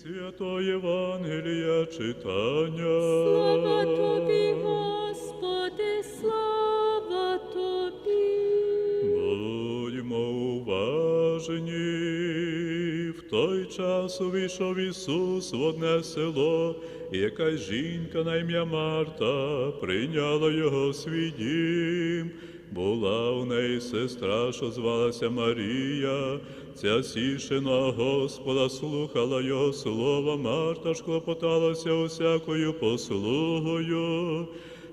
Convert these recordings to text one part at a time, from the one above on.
Святої Євангелія читання. Слава тобі, Господи, слава тобі. Будьмо уважні. В той час увійшов Ісус в одне село, і якась жінка на ім'я Марта прийняла його свій дім. Була у неї сестра, що звалася Марія, ця сішина Господа слухала його слова, Марта ж клопоталася усякою послугою.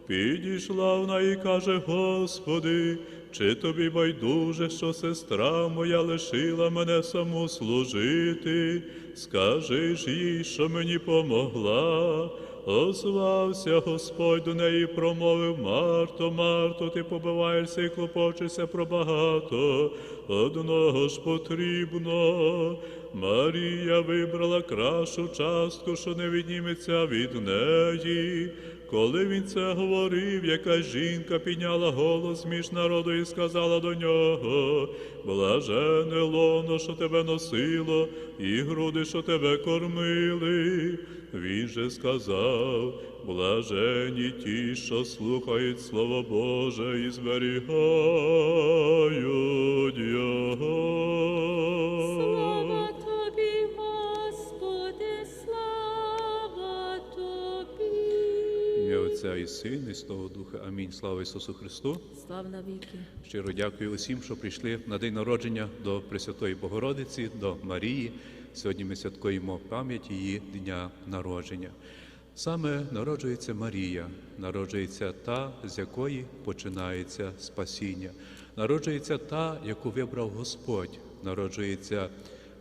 Підійшла вона і каже, Господи, чи тобі байдуже, що сестра моя лишила мене саму служити? Скажи ж їй, що мені помогла. Озвався Господь до неї, промовив Марто, Марто, ти побиваєшся і клопочешся про багато, одного ж потрібно. Марія вибрала кращу частку, що не відніметься від неї. Коли він це говорив, якась жінка підняла голос між народу і сказала до нього: Блажене лоно, що тебе носило, і груди, що тебе кормили. Він же сказав, блажені ті, що слухають Слово Боже і зберігають Його. Сина, і Святого Духа. Амінь. Слава Ісусу Христу. Слава навіки. Щиро дякую усім, що прийшли на день народження до Пресвятої Богородиці, до Марії. Сьогодні ми святкуємо пам'ять її дня народження. Саме народжується Марія, народжується та, з якої починається спасіння. Народжується та, яку вибрав Господь, народжується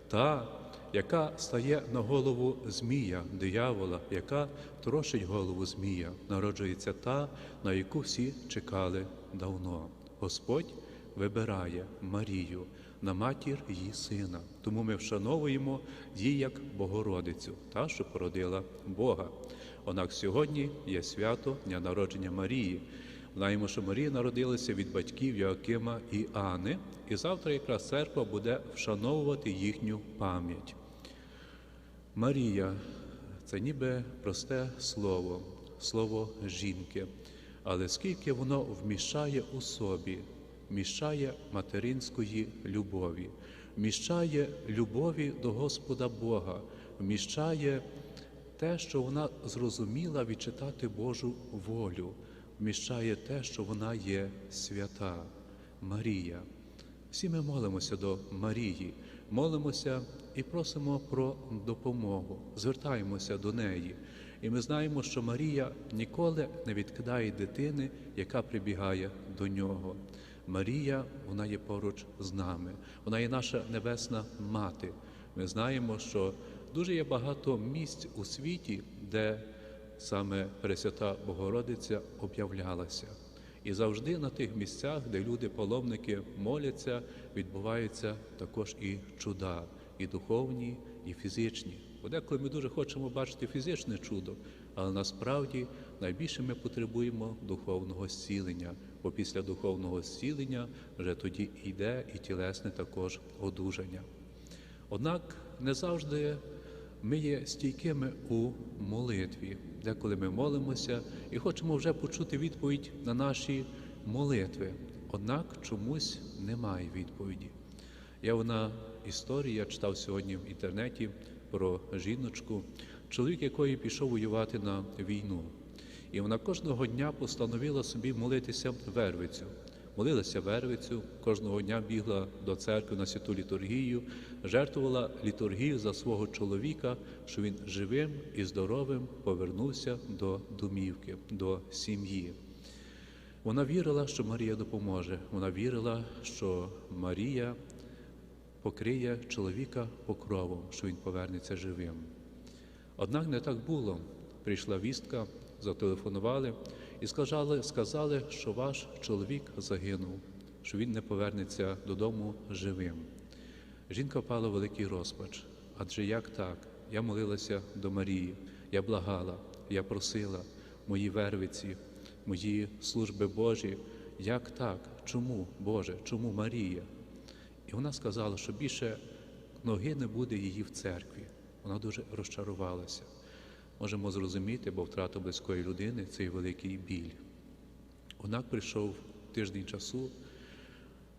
та, яка стає на голову змія, диявола, яка трошить голову змія. Народжується та, на яку всі чекали давно. Господь вибирає Марію на матір її сина. Тому ми вшановуємо її як Богородицю, та, що породила Бога. Однак сьогодні є свято Дня народження Марії. Знаємо, що Марія народилася від батьків Йоакима і Ани, і завтра якраз церква буде вшановувати їхню пам'ять. Марія це ніби просте слово, слово жінки, але скільки воно вміщає у собі, вміщає материнської любові, вміщає любові до Господа Бога, вміщає те, що вона зрозуміла відчитати Божу волю, вміщає те, що вона є свята, Марія. Всі ми молимося до Марії, молимося і просимо про допомогу, звертаємося до неї. І ми знаємо, що Марія ніколи не відкидає дитини, яка прибігає до нього. Марія, вона є поруч з нами, вона є наша небесна мати. Ми знаємо, що дуже є багато місць у світі, де саме Пресвята Богородиця об'являлася. І завжди на тих місцях, де люди, паломники моляться, відбуваються також і чуда, і духовні, і фізичні. Бо деколи ми дуже хочемо бачити фізичне чудо, але насправді найбільше ми потребуємо духовного зцілення, бо після духовного зцілення вже тоді йде і тілесне також одужання. Однак не завжди ми є стійкими у молитві, деколи ми молимося і хочемо вже почути відповідь на наші молитви. Однак чомусь немає відповіді. Я вона історія читав сьогодні в інтернеті про жіночку, чоловік якої пішов воювати на війну. І вона кожного дня постановила собі молитися вервицю. Молилася вервицю, кожного дня бігла до церкви на святу літургію, жертвувала літургію за свого чоловіка, що він живим і здоровим повернувся до домівки, до сім'ї. Вона вірила, що Марія допоможе. Вона вірила, що Марія покриє чоловіка покровом, що він повернеться живим. Однак не так було. Прийшла вістка, зателефонували і сказали, сказали, що ваш чоловік загинув, що він не повернеться додому живим. Жінка впала в великий розпач. Адже як так? Я молилася до Марії, я благала, я просила мої вервиці, мої служби Божі. Як так? Чому, Боже? Чому Марія? І вона сказала, що більше ноги не буде її в церкві. Вона дуже розчарувалася. Можемо зрозуміти, бо втрата близької людини це великий біль. Однак прийшов тиждень часу,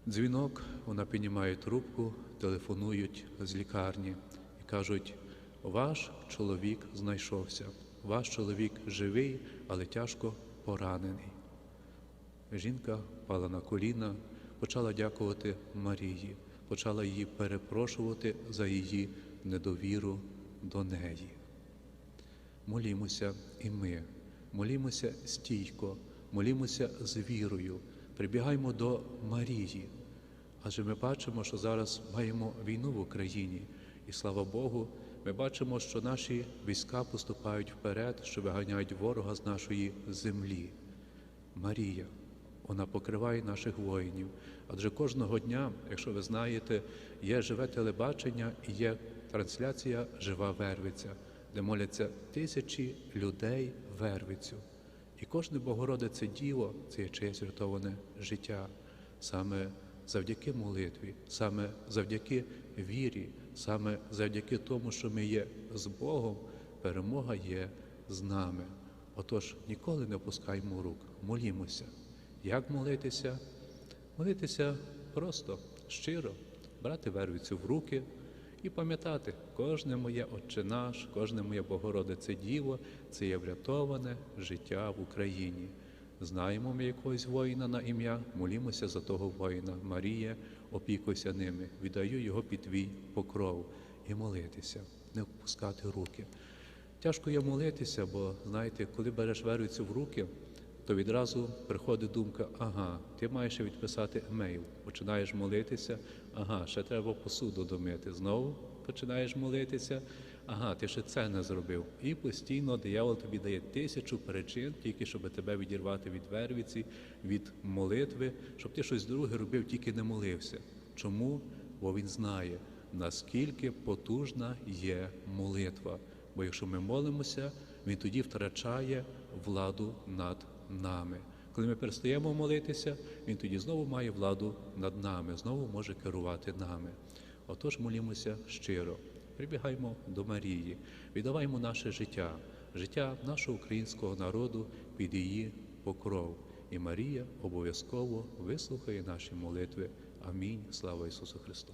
дзвінок, вона піднімає трубку, телефонують з лікарні і кажуть: ваш чоловік знайшовся, ваш чоловік живий, але тяжко поранений. Жінка пала на коліна, почала дякувати Марії, почала її перепрошувати за її недовіру до неї. Молімося і ми, молімося стійко, молімося з вірою, прибігаємо до Марії. Адже ми бачимо, що зараз маємо війну в Україні, і слава Богу, ми бачимо, що наші війська поступають вперед, що виганяють ворога з нашої землі. Марія, вона покриває наших воїнів. Адже кожного дня, якщо ви знаєте, є живе телебачення і є трансляція Жива Вервиця, де моляться тисячі людей Вервицю. І кожне Богородице Діво це є чиєсь врятоване життя. Саме завдяки молитві, саме завдяки вірі, саме завдяки тому, що ми є з Богом, перемога є з нами. Отож, ніколи не опускаймо рук, молімося. Як молитися? Молитися просто, щиро, брати вервицю в руки і пам'ятати, кожне моє Отче наш, кожне моє Богородице Діво це є врятоване життя в Україні. Знаємо ми якогось воїна на ім'я, молімося за того воїна. Марія, опікуйся ними, віддаю його під твій покров і молитися, не опускати руки. Тяжко є молитися, бо знаєте, коли береш вервицю в руки, то відразу приходить думка: ага, ти маєш відписати емейл. Починаєш молитися, ага, ще треба посуду домити. Знову починаєш молитися, ага, ти ще це не зробив. І постійно диявол тобі дає тисячу причин, тільки щоб тебе відірвати від вервиці, від молитви, щоб ти щось друге робив, тільки не молився. Чому? Бо він знає, наскільки потужна є молитва. Бо якщо ми молимося, він тоді втрачає владу над нами. Коли ми перестаємо молитися, він тоді знову має владу над нами, знову може керувати нами. Отож молімося щиро, прибігаємо до Марії, віддаваймо наше життя, життя нашого українського народу під її покров. І Марія обов'язково вислухає наші молитви. Амінь. Слава Ісусу Христу!